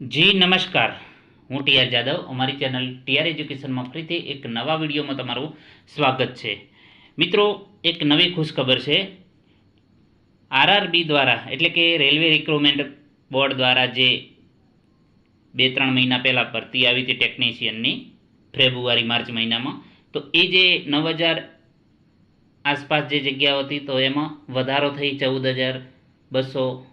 જી, નમસ્કાર. હું ટીઆર જાદવ. અમારી ચેનલ ટીઆર એજ્યુકેશનમાં ફરીથી એક નવા વિડીયોમાં તમારું સ્વાગત છે. મિત્રો, એક નવી ખુશખબર છે. આરઆરબી દ્વારા, એટલે કે રેલવે રિક્રુટમેન્ટ બોર્ડ દ્વારા જે બે ત્રણ મહિના પહેલાં ભરતી આવી હતી ટેકનિશિયનની, ફેબ્રુઆરી, માર્ચ મહિનામાં, તો એ જે નવ હજાર આસપાસ જે જગ્યાઓ હતી, તો એમાં વધારો થઈ ચૌદ હજાર બસો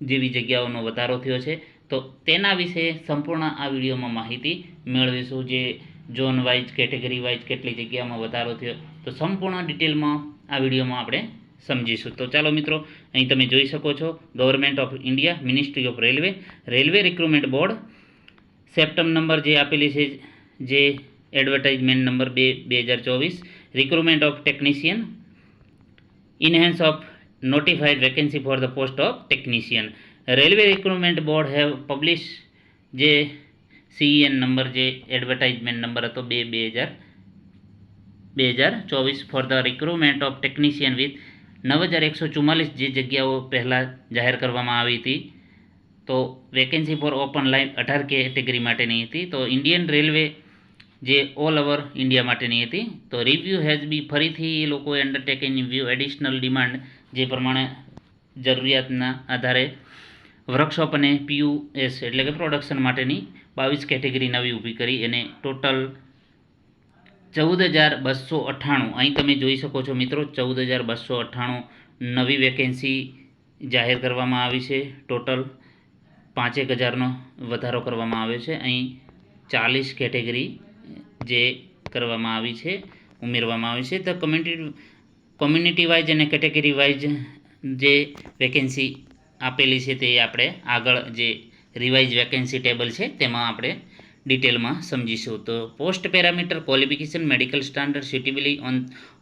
જેવી જગ્યાઓનો વધારો થયો છે. તો તેના વિશે સંપૂર્ણ આ વિડીયોમાં માહિતી મેળવીશું. જે ઝોન વાઇઝ, કેટેગરી વાઇઝ કેટલી જગ્યામાં વધારો થયો, તો સંપૂર્ણ ડિટેલમાં આ વિડીયોમાં આપણે સમજીશું. તો ચાલો મિત્રો, અહીં તમે જોઈ શકો છો government of India ministry of railway railway recruitment board સેપ્ટમ number જે આપેલી છે, જે એડવર્ટાઇઝમેન્ટ નંબર બે બે હજાર ચોવીસ recruitment of technician enhance of notified vacancy for the post of technician. Railway recruitment board have publish જે સીઈએન નંબર જે એડવર્ટાઇઝમેન્ટ નંબર હતો બે બે હજાર બે હજાર ચોવીસ for the recruitment of technician with નવ હજાર એકસો ચુમ્માલીસ જે જગ્યાઓ પહેલાં જાહેર કરવામાં આવી હતી. તો વેકેન્સી ફોર ઓપન લાઈન અઢાર કેટેગરી માટેની હતી. તો ઇન્ડિયન રેલવે જે ઓલ ઓવર ઇન્ડિયા માટેની હતી. તો રિવ્યૂ હેઝ બી ફરીથી એ લોકોએ અન્ડરટેકિંગ વ્યૂ એડિશનલ ડિમાન્ડ જે પ્રમાણે જરૂરિયાતના આધારે વર્કશોપ અને પીયુએસ એટલે કે પ્રોડક્શન માટેની બાવીસ કેટેગરી નવી ઊભી કરી એને ટોટલ ચૌદ હજાર બસો અઠ્ઠાણું. અહીં તમે જોઈ શકો છો મિત્રો, ચૌદ હજાર બસો અઠ્ઠાણું નવી વેકેન્સી જાહેર કરવામાં આવી છે. ટોટલ પાંચેક હજારનો વધારો કરવામાં આવ્યો છે. અહીં ચાલીસ કેટેગરી જે કરવામાં આવી છે, ઉમેરવામાં આવી છે. તો કમ્યુનિટી કોમ્યુનિટી વાઇઝ અને કેટેગરી વાઇઝ જે વેકેન્સી આપેલી છે તે આપણે આગળ જે રિવાઇઝ વેકેન્સી ટેબલ છે, તેમાં આપણે ડિટેલમાં સમજીશું. તો post parameter qualification medical standard suitability on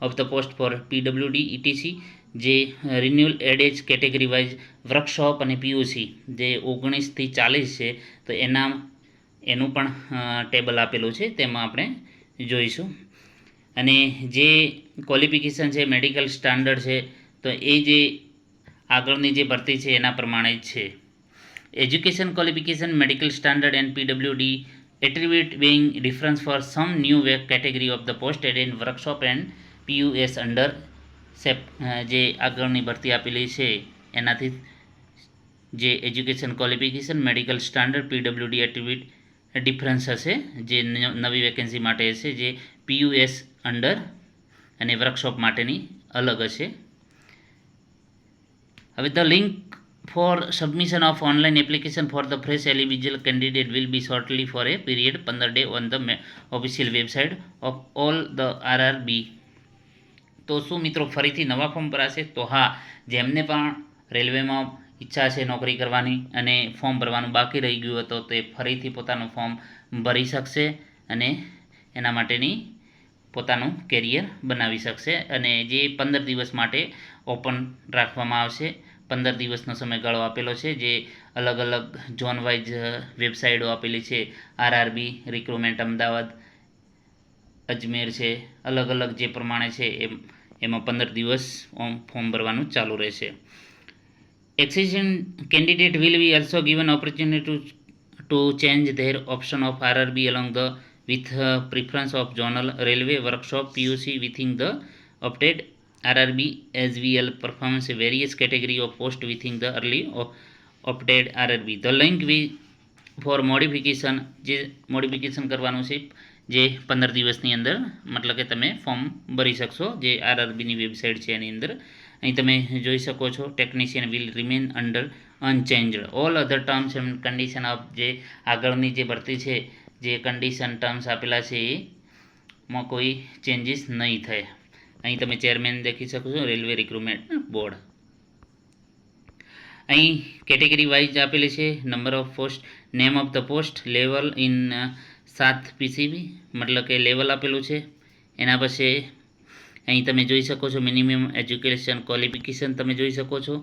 of the post for PWD etc જે renewal adage category wise workshop અને પીયુસી જે ઓગણીસથી ચાલીસ છે, તો એના, એનું પણ ટેબલ આપેલું છે, તેમાં આપણે જોઈશું. અને જે ક્વોલિફિકેશન છે મેડિકલ સ્ટાન્ડર્ડ છે, તો એ જે આગળની જે ભરતી છે એના પ્રમાણે જ છે. Education qualification medical standard and PWD attribute being difference for some new way category of the post add in workshop and PUS under shape જે આગળની ભરતી આપેલી છે, એનાથી જે education qualification medical standard PWD attribute difference હશે, જે નવી વેકેન્સી માટે હશે, જે પીયુએસ અંડર અને વર્કશોપ માટેની અલગ હશે. હવે the link for submission of online application for the fresh eligible candidate will be shortly for a period પંદર day on the official website of all the RRB તો શું મિત્રો, ફરીથી નવા ફોર્મ ભરાશે તો હા, જેમને પણ રેલવેમાં ઈચ્છા છે નોકરી કરવાની અને ફોર્મ ભરવાનું બાકી રહી ગયું હતું, તે ફરીથી પોતાનું ફોર્મ ભરી શકશે અને એના માટેની પોતાનું કેરિયર બનાવી શકશે. અને જે પંદર દિવસ માટે ઓપન રાખવામાં આવશે. પંદર દિવસનો સમયગાળો આપેલો છે, જે અલગ અલગ ઝોન વાઇઝ વેબસાઇટો આપેલી છે. આરઆરબી, રિક્રુટમેન્ટ અમદાવાદ, અજમેર છે. અલગ અલગ જે પ્રમાણે છે, એમ, એમાં પંદર દિવસ ફોર્મ ભરવાનું ચાલુ રહેશે. Existent candidate will be also given opportunity to change their option of RRB along the with preference of preference railway workshop PUC within the opted RRB as well performance various category of post within the early op- opted RRB the link we for modification જે modification કરવાનું છે, જે પંદર દિવસની અંદર, મતલબ કે તમે ફોર્મ ભરી શકશો, જે આરઆરબીની વેબસાઇટ છે એની અંદર. અહીં તમે જોઈ શકો છો technician will remain under unchanged all other terms and condition of જે આગળની જે ભરતી છે, જે કન્ડિશન ટર્મ્સ આપેલા છે, એમાં કોઈ ચેન્જીસ નહીં થાય. અહીં તમે ચેરમેન દેખી શકો છો રેલવે રિક્રુટમેન્ટ બોર્ડ અહીં કેટેગરી વાઇઝ આપેલી છે number of post name of the post level in સાત પીસીબી મતલબ કે લેવલ આપેલું છે. એના પછી અહીં તમે જોઈ શકો છો મિનિમમ એજ્યુકેશન ક્વોલિફિકેશન તમે જોઈ શકો છો.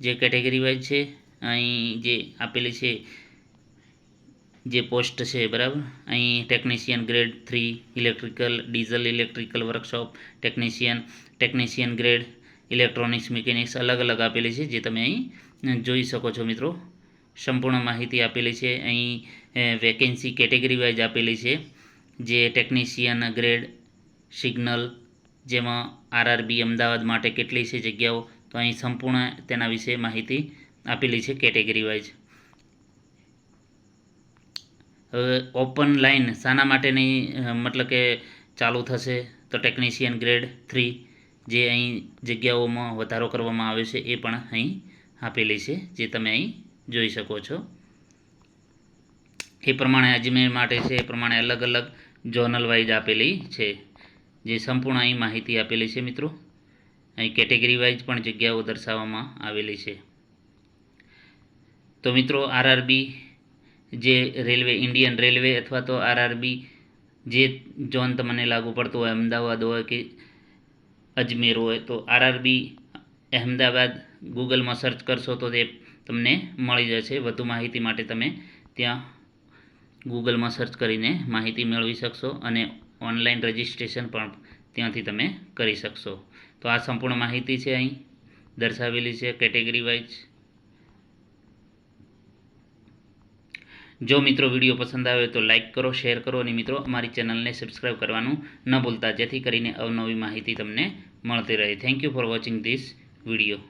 જે કેટેગરી વાઇઝ છે, અહીં જે આપેલી છે જે પોસ્ટ છે, બરાબર? અહીં technician grade three electrical diesel electrical workshop technician technician grade electronics mechanics અલગ અલગ આપેલી છે, જે તમે અહીં જોઈ શકો છો મિત્રો. સંપૂર્ણ માહિતી આપેલી છે. અહીં વેકેન્સી કેટેગરી વાઇઝ આપેલી છે, જે ટેકનિશિયન ગ્રેડ સિગ્નલ જેમાં આરઆરબી અમદાવાદ માટે કેટલી છે જગ્યાઓ, તો અહીં સંપૂર્ણ તેના વિશે માહિતી આપેલી છે કેટેગરી વાઇઝ હવે ઓપન લાઇન શાના માટેની મતલબ કે ચાલુ થશે તો ટેકનિશિયન ગ્રેડ થ્રી જે અહીં જગ્યાઓમાં વધારો કરવામાં આવે છે એ પણ અહીં આપેલી છે, જે તમે અહીં જોઈ શકો છો. એ પ્રમાણે અજમેર માટે છે, એ પ્રમાણે અલગ અલગ જોનલ વાઇઝ આપેલી છે, જે સંપૂર્ણ અહીં માહિતી આપેલી છે મિત્રો. અહીં કેટેગરી વાઇઝ પણ જગ્યાઓ દર્શાવવામાં આવેલી છે. તો મિત્રો આરઆરબી જે રેલવે, ઇન્ડિયન રેલવે અથવા તો આરઆરબી જે ઝોન તમને લાગુ પડતું હોય, અમદાવાદ હોય કે અજમેર હોય, તો આરઆરબી અહેમદાબાદ ગૂગલમાં સર્ચ કરશો તો તે તમને મળી જશે. વધુ માહિતી માટે તમે ત્યાં ગૂગલમાં સર્ચ કરીને માહિતી મેળવી શકશો અને ઓનલાઈન રજિસ્ટ્રેશન પણ ત્યાંથી તમે કરી શકશો. તો આ સંપૂર્ણ માહિતી છે અહીં. દર્શાવેલી છે કેટેગરી વાઇઝ. જો મિત્રો વીડિયો પસંદ આવે તો લાઇક કરો, શેર કરો અને મિત્રો અમારી ચેનલને સબસ્ક્રાઈબ કરવાનું ન ભૂલતા, જેથી કરીને અવનવી માહિતી તમને મળતી રહે. Thank you for watching this video